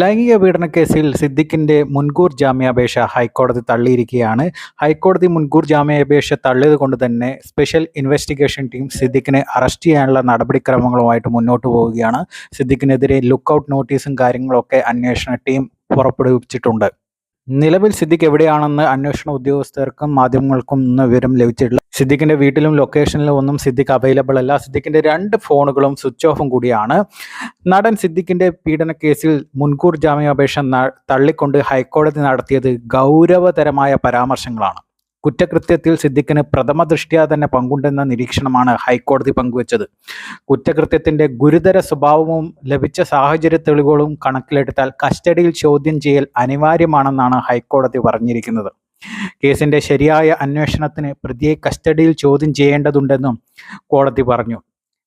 ലൈംഗിക പീഡന കേസിൽ സിദ്ദിഖിന്റെ മുൻകൂർ ജാമ്യാപേക്ഷ ഹൈക്കോടതി തള്ളിയിരിക്കുകയാണ്. ഹൈക്കോടതി മുൻകൂർ ജാമ്യാപേക്ഷ തള്ളിയത് കൊണ്ട് തന്നെ സ്പെഷ്യൽ ഇൻവെസ്റ്റിഗേഷൻ ടീം സിദ്ദിഖിനെ അറസ്റ്റ് ചെയ്യാനുള്ള നടപടിക്രമങ്ങളുമായിട്ട് മുന്നോട്ട് പോവുകയാണ്. സിദ്ദിഖിനെതിരെ ലുക്കൌട്ട് നോട്ടീസും കാര്യങ്ങളൊക്കെ അന്വേഷണ ടീം പുറപ്പെടുവിച്ചിട്ടുണ്ട്. നിലവിൽ സിദ്ദിഖ് എവിടെയാണെന്ന് അന്വേഷണ ഉദ്യോഗസ്ഥർക്കും മാധ്യമങ്ങൾക്കും ഇന്ന് വിവരം ലഭിച്ചിട്ടില്ല. സിദ്ദിഖിന്റെ വീട്ടിലും ലൊക്കേഷനിലും ഒന്നും സിദ്ദിഖ് അവൈലബിൾ അല്ല. സിദ്ദിഖിന്റെ രണ്ട് ഫോണുകളും സ്വിച്ച് ഓഫും കൂടിയാണ്. നടൻ സിദ്ദിഖിന്റെ പീഡന കേസിൽ മുൻകൂർ ജാമ്യാപേക്ഷ തള്ളിക്കൊണ്ട് ഹൈക്കോടതി നടത്തിയത് ഗൗരവതരമായ പരാമർശങ്ങളാണ്. കുറ്റകൃത്യത്തിൽ സിദ്ദിഖിന് പ്രഥമ ദൃഷ്ട്യാ തന്നെ പങ്കുണ്ടെന്ന നിരീക്ഷണമാണ് ഹൈക്കോടതി പങ്കുവച്ചത്. കുറ്റകൃത്യത്തിന്റെ ഗുരുതര സ്വഭാവവും ലഭിച്ച സാഹചര്യ തെളിവുകളും കണക്കിലെടുത്താൽ കസ്റ്റഡിയിൽ ചോദ്യം ചെയ്യൽ അനിവാര്യമാണെന്നാണ് ഹൈക്കോടതി പറഞ്ഞിരിക്കുന്നത്. കേസിന്റെ ശരിയായ അന്വേഷണത്തിന് പ്രതിയെ കസ്റ്റഡിയിൽ ചോദ്യം ചെയ്യേണ്ടതുണ്ടെന്നും കോടതി പറഞ്ഞു.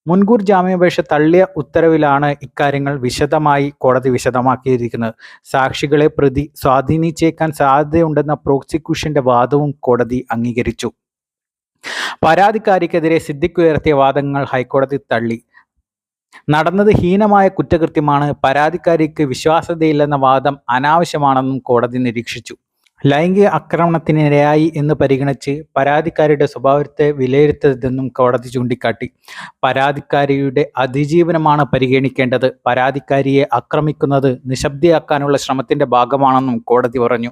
മുൻകൂർ ജാമ്യാപേക്ഷ തള്ളിയ ഉത്തരവിലാണ് ഇക്കാര്യങ്ങൾ വിശദമായി കോടതി വിശദമാക്കിയിരിക്കുന്നത്. സാക്ഷികളെ പ്രതി സ്വാധീനിച്ചേക്കാൻ സാധ്യതയുണ്ടെന്ന പ്രോസിക്യൂഷന്റെ വാദവും കോടതി അംഗീകരിച്ചു. പരാതിക്കാരിക്കെതിരെ സിദ്ദിഖ് ഉയർത്തിയ വാദങ്ങൾ ഹൈക്കോടതി തള്ളി. നടന്നത് ഹീനമായ കുറ്റകൃത്യമാണ്. പരാതിക്കാരിക്ക് വിശ്വാസ്യതയില്ലെന്ന വാദം അനാവശ്യമാണെന്നും കോടതി നിരീക്ഷിച്ചു. ലൈംഗിക ആക്രമണത്തിനിരയായി എന്ന് പരിഗണിച്ച് പരാതിക്കാരിയുടെ സ്വഭാവത്തെ വിലയിരുത്തരുതെന്നും കോടതി ചൂണ്ടിക്കാട്ടി. പരാതിക്കാരിയുടെ അതിജീവനമാണ് പരിഗണിക്കേണ്ടത്. പരാതിക്കാരിയെ ആക്രമിക്കുന്നത് നിശബ്ദയാക്കാനുള്ള ശ്രമത്തിന്റെ ഭാഗമാണെന്നും കോടതി പറഞ്ഞു.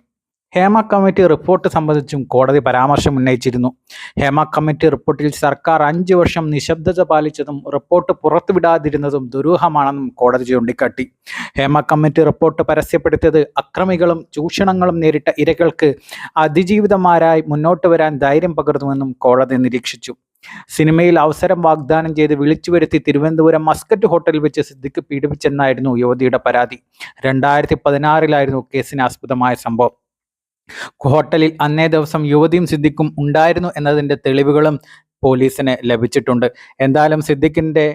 ഹേമ കമ്മിറ്റി റിപ്പോർട്ട് സംബന്ധിച്ചും കോടതി പരാമർശം ഉന്നയിച്ചിരുന്നു. ഹേമ കമ്മിറ്റി റിപ്പോർട്ടിൽ സർക്കാർ അഞ്ച് വർഷം നിശബ്ദത പാലിച്ചതും റിപ്പോർട്ട് പുറത്തുവിടാതിരുന്നതും ദുരൂഹമാണെന്നും കോടതി ചൂണ്ടിക്കാട്ടി. ഹേമ കമ്മിറ്റി റിപ്പോർട്ട് പരസ്യപ്പെടുത്തിയത് അക്രമികളും ചൂഷണങ്ങളും നേരിട്ട ഇരകൾക്ക് അതിജീവിതമാരായി മുന്നോട്ട് വരാൻ ധൈര്യം പകർന്നുവെന്നും കോടതി നിരീക്ഷിച്ചു. സിനിമയിൽ അവസരം വാഗ്ദാനം ചെയ്ത് വിളിച്ചു വരുത്തി തിരുവനന്തപുരം മസ്കറ്റ് ഹോട്ടലിൽ വെച്ച് സിദ്ദിഖ് പീഡിപ്പിച്ചെന്നായിരുന്നു യുവതിയുടെ പരാതി. രണ്ടായിരത്തി പതിനാറിലായിരുന്നു കേസിന് ആസ്പദമായ സംഭവം. ഹോട്ടലിൽ അന്നേ ദിവസം യുവതിയും സിദ്ദിഖും ഉണ്ടായിരുന്നു എന്നതിന്റെ തെളിവുകളും പോലീസിന് ലഭിച്ചിട്ടുണ്ട്. എന്തായാലും സിദ്ദിഖിന്റെ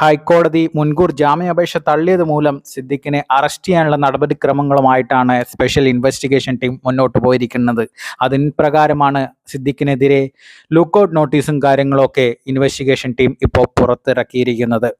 ഹൈക്കോടതി മുൻകൂർ ജാമ്യാപേക്ഷ തള്ളിയത് മൂലം സിദ്ദിഖിനെ അറസ്റ്റ് ചെയ്യാനുള്ള നടപടിക്രമങ്ങളുമായിട്ടാണ് സ്പെഷ്യൽ ഇൻവെസ്റ്റിഗേഷൻ ടീം മുന്നോട്ട് പോയിരിക്കുന്നത്. അതിന് പ്രകാരമാണ് സിദ്ദിഖിനെതിരെ ലുക്കൌട്ട് നോട്ടീസും കാര്യങ്ങളൊക്കെ ഇൻവെസ്റ്റിഗേഷൻ ടീം ഇപ്പോൾ പുറത്തിറക്കിയിരിക്കുന്നത്.